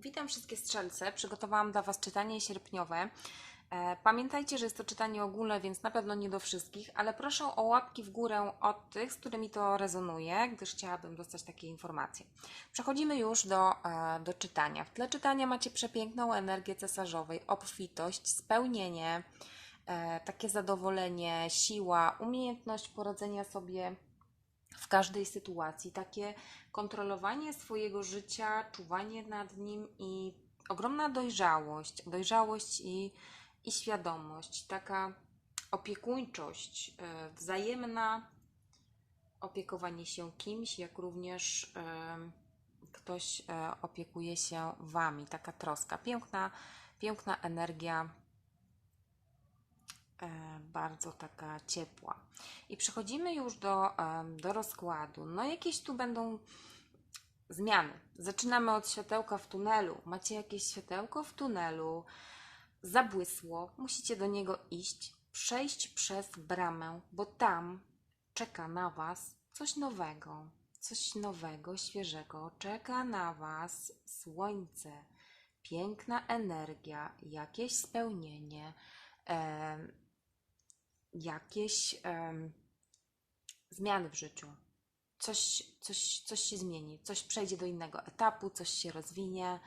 Witam wszystkie strzelce. Przygotowałam dla Was czytanie sierpniowe. E, Pamiętajcie, że jest to czytanie ogólne, więc na pewno nie do wszystkich, ale proszę o łapki w górę od tych, z którymi to rezonuje, gdyż chciałabym dostać takie informacje. Przechodzimy już do, e, do czytania. W tle czytania macie przepiękną energię cesarzowej, obfitość, spełnienie, e, takie zadowolenie, siła, umiejętność poradzenia sobie w każdej sytuacji, takie kontrolowanie swojego życia, czuwanie nad nim i ogromna dojrzałość, dojrzałość i, i świadomość, taka opiekuńczość, e, wzajemna opiekowanie się kimś, jak również e, ktoś e, opiekuje się wami, taka troska, piękna, piękna energia bardzo taka ciepła. I przechodzimy już do, do rozkładu. No, jakieś tu będą zmiany. Zaczynamy od światełka w tunelu. Macie jakieś światełko w tunelu, zabłysło, musicie do niego iść, przejść przez bramę, bo tam czeka na Was coś nowego. Coś nowego, świeżego. Czeka na Was słońce, piękna energia, jakieś spełnienie. Jakieś em, zmiany w życiu. Coś, coś, coś się zmieni, coś przejdzie do innego etapu, coś się rozwinie.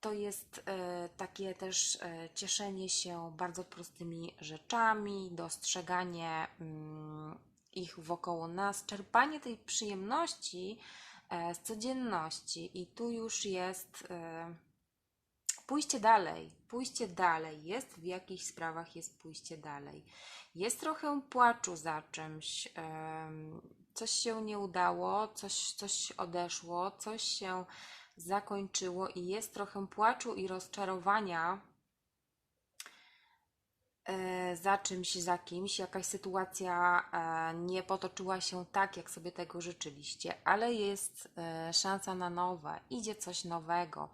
To jest e, takie też e, cieszenie się bardzo prostymi rzeczami, dostrzeganie mm, ich wokoło nas, czerpanie tej przyjemności e, z codzienności. I tu już jest pójście dalej, pójście dalej. Jest w jakichś sprawach, jest pójście dalej. Jest trochę płaczu za czymś. Coś się nie udało, coś, coś odeszło, coś się zakończyło i jest trochę płaczu i rozczarowania za czymś, za kimś, jakaś sytuacja e, nie potoczyła się tak, jak sobie tego życzyliście, ale jest e, szansa na nowe, idzie coś nowego.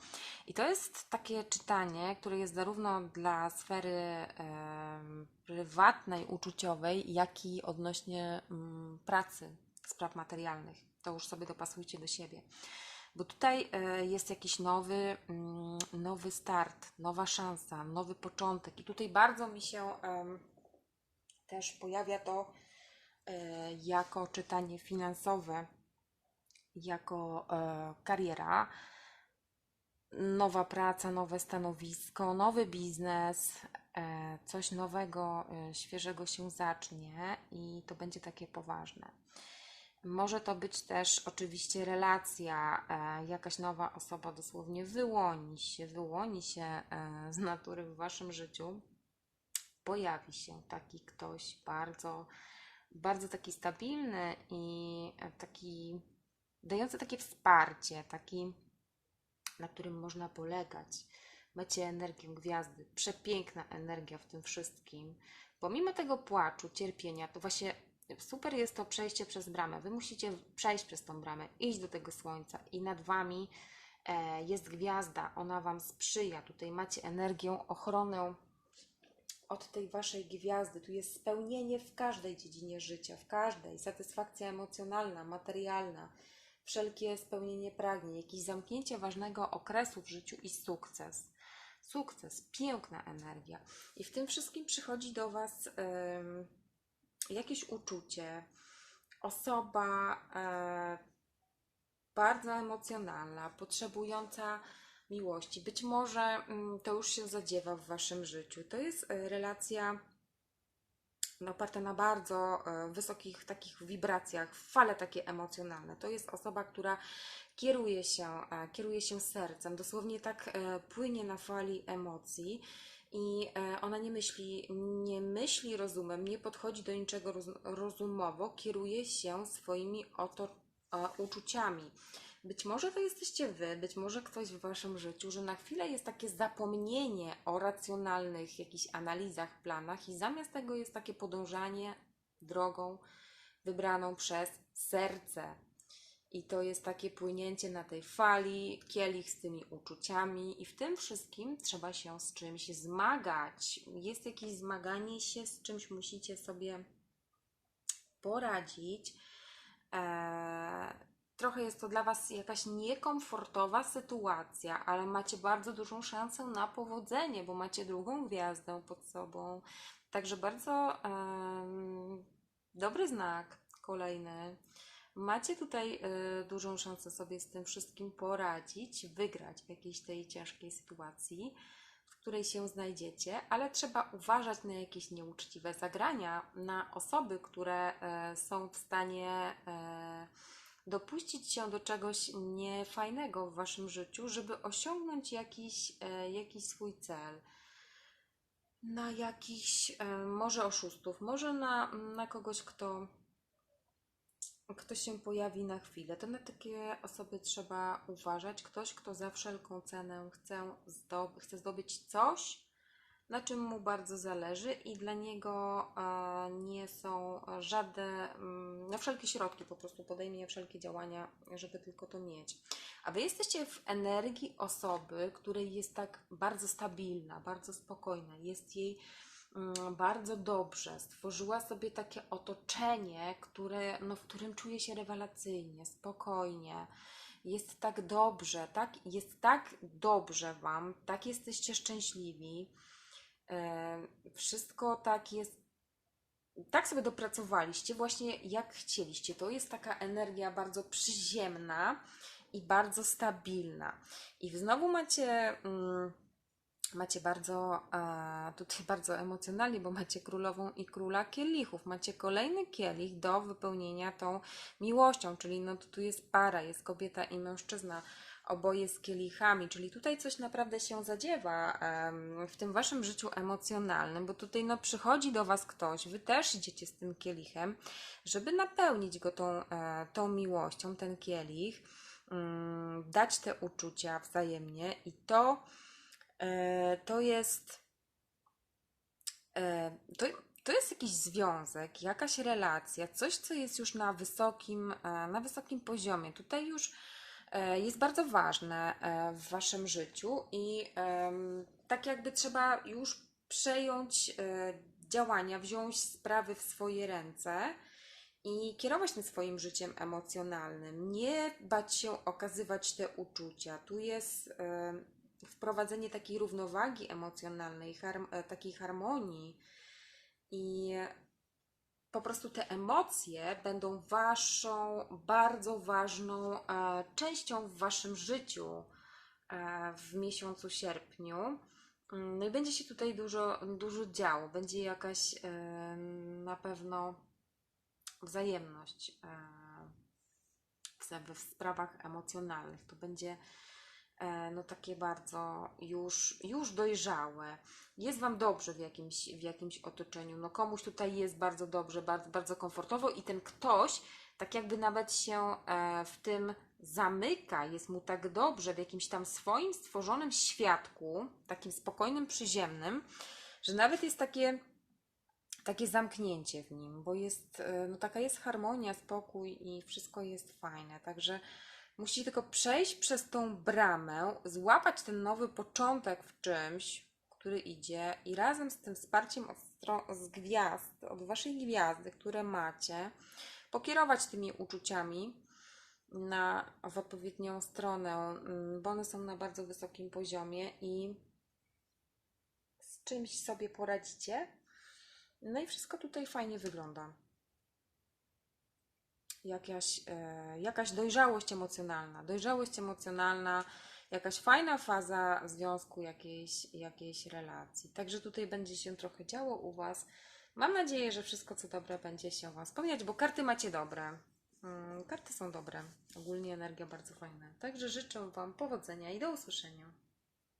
I to jest takie czytanie, które jest zarówno dla sfery prywatnej, uczuciowej, jak i odnośnie mm, pracy, spraw materialnych. To już sobie dopasujcie do siebie. Bo tutaj e, jest jakiś nowy, mm, nowy start, nowa szansa, nowy początek. I tutaj bardzo mi się też pojawia to e, jako czytanie finansowe, jako e, kariera, nowa praca, nowe stanowisko, nowy biznes, coś nowego, świeżego się zacznie i to będzie takie poważne. Może to być też oczywiście relacja, e, jakaś nowa osoba dosłownie wyłoni się, wyłoni się e, z natury w waszym życiu. Pojawi się taki ktoś bardzo, bardzo taki stabilny i e, taki dający takie wsparcie, taki, na którym można polegać. Macie energię gwiazdy, przepiękna energia w tym wszystkim. Pomimo tego płaczu, cierpienia, to właśnie super jest to przejście przez bramę. Wy musicie przejść przez tą bramę, iść do tego słońca i nad wami e, jest gwiazda, ona wam sprzyja. Tutaj macie energię, ochronę od tej waszej gwiazdy. Tu jest spełnienie w każdej dziedzinie życia, w każdej. Satysfakcja emocjonalna, materialna, wszelkie spełnienie pragnień, jakieś zamknięcie ważnego okresu w życiu i sukces. Sukces, piękna energia. I w tym wszystkim przychodzi do Was em, jakieś uczucie, osoba e, bardzo emocjonalna, potrzebująca miłości. Być może mm, to już się zadziewa w Waszym życiu. To jest e, relacja no, oparta na bardzo e, wysokich takich wibracjach, fale takie emocjonalne. To jest osoba, która kieruje się, e, kieruje się sercem, dosłownie tak e, płynie na fali emocji i e, ona nie myśli, nie myśli rozumem, nie podchodzi do niczego roz, rozumowo, kieruje się swoimi oto e, uczuciami. Być może to jesteście wy, być może ktoś w waszym życiu, że na chwilę jest takie zapomnienie o racjonalnych jakichś analizach, planach i zamiast tego jest takie podążanie drogą wybraną przez serce. I to jest takie płynięcie na tej fali, kielich z tymi uczuciami, i w tym wszystkim trzeba się z czymś zmagać. Jest jakieś zmaganie się, z czymś musicie sobie poradzić. Eee, trochę jest to dla Was jakaś niekomfortowa sytuacja, ale macie bardzo dużą szansę na powodzenie, bo macie drugą gwiazdę pod sobą. Także bardzo em, dobry znak kolejny. Macie tutaj y, dużą szansę sobie z tym wszystkim poradzić, wygrać w jakiejś tej ciężkiej sytuacji, w której się znajdziecie, ale trzeba uważać na jakieś nieuczciwe zagrania, na osoby, które e, są w stanie e, dopuścić się do czegoś niefajnego w waszym życiu, żeby osiągnąć jakiś, jakiś swój cel. Na jakichś, może oszustów, może na, na kogoś, kto, kto się pojawi na chwilę. To na takie osoby trzeba uważać. Ktoś, kto za wszelką cenę chce, zdob- chce zdobyć coś, na czym mu bardzo zależy i dla niego e, nie są żadne, mm, na wszelkie środki po prostu podejmie wszelkie działania, żeby tylko to mieć. A wy jesteście w energii osoby, której jest tak bardzo stabilna, bardzo spokojna, jest jej bardzo dobrze, stworzyła sobie takie otoczenie, które, no, w którym czuje się rewelacyjnie, spokojnie. Jest tak dobrze, tak, jest tak dobrze Wam, tak jesteście szczęśliwi. E, wszystko tak jest, tak sobie dopracowaliście właśnie jak chcieliście. To jest taka energia bardzo przyziemna i bardzo stabilna. I znowu macie, mm, macie bardzo, tutaj bardzo emocjonalnie, bo macie królową i króla kielichów. Macie kolejny kielich do wypełnienia tą miłością, czyli no tu jest para, jest kobieta i mężczyzna oboje z kielichami, czyli tutaj coś naprawdę się zadziewa w tym waszym życiu emocjonalnym, bo tutaj no przychodzi do was ktoś, wy też idziecie z tym kielichem, żeby napełnić go tą, e, tą miłością, ten kielich, mm, dać te uczucia wzajemnie i to, to jest e, to, to jest jakiś związek, jakaś relacja, coś, co jest już na wysokim, e, na wysokim poziomie. Tutaj już e, jest bardzo ważne e, w waszym życiu i tak jakby trzeba już przejąć e, działania, wziąć sprawy w swoje ręce i kierować tym swoim życiem emocjonalnym. Nie bać się okazywać te uczucia. Tu jest wprowadzenie takiej równowagi emocjonalnej, e, takiej harmonii i po prostu te emocje będą waszą bardzo ważną e, częścią w waszym życiu e, w miesiącu sierpniu. Mm, No i będzie się tutaj dużo, dużo działo. Będzie jakaś na pewno wzajemność w, sprawach emocjonalnych. To będzie no takie bardzo już, już dojrzałe. Jest Wam dobrze w jakimś, w jakimś otoczeniu. No komuś tutaj jest bardzo dobrze, bardzo, bardzo komfortowo i ten ktoś tak jakby nawet się e, w tym zamyka, jest mu tak dobrze w jakimś tam swoim stworzonym światku, takim spokojnym, przyziemnym, że nawet jest takie takie zamknięcie w nim, bo jest, e, no taka jest harmonia, spokój i wszystko jest fajne. Także musicie tylko przejść przez tą bramę, złapać ten nowy początek w czymś, który idzie i razem z tym wsparciem od z gwiazd, od waszej gwiazdy, które macie, pokierować tymi uczuciami na, w odpowiednią stronę, mm, bo one są na bardzo wysokim poziomie i z czymś sobie poradzicie. No i wszystko tutaj fajnie wygląda. Jakaś, e, jakaś dojrzałość emocjonalna, dojrzałość emocjonalna, jakaś fajna faza związku, jakiejś, jakiejś relacji. Także tutaj będzie się trochę działo u Was. Mam nadzieję, że wszystko co dobre będzie się Wam spełniać, bo karty macie dobre. Mm, karty są dobre. Ogólnie energia bardzo fajna. Także życzę Wam powodzenia i do usłyszenia.